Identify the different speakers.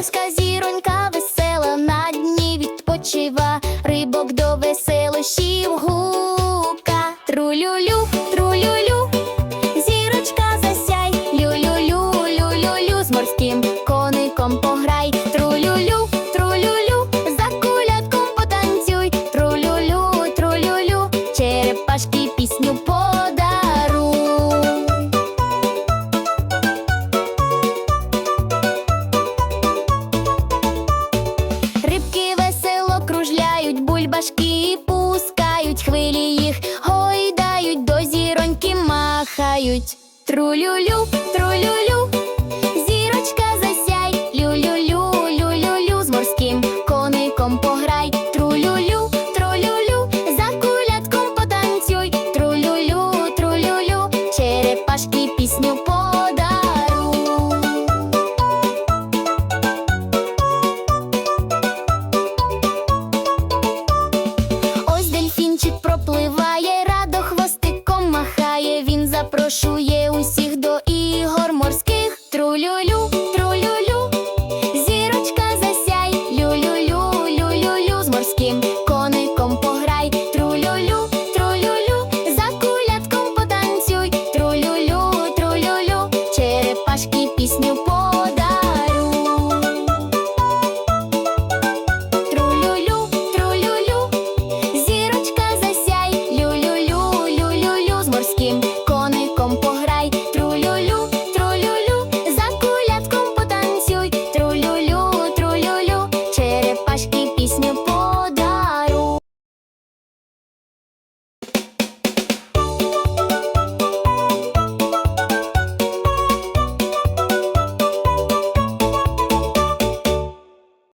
Speaker 1: морська зіронька весела на дні відпочива, рибок до веселощів гука. Трулюлю, трулюлю, зірочка засяй, люлюлю, люлюлю, з морським коником пограй. Кружляють, пускають, хвилі їх гойдають, до зіроньки махають. Трулюлю, трулюлю, запрошує усіх до ігор морських. Трулюлю, трулюлю, зірочка засяй, люлюлю, люлюлю, з морським коником пограй. Трулюлю, трулюлю, за кулятком потанцюй. Трулюлю, трулюлю, черепашки пісню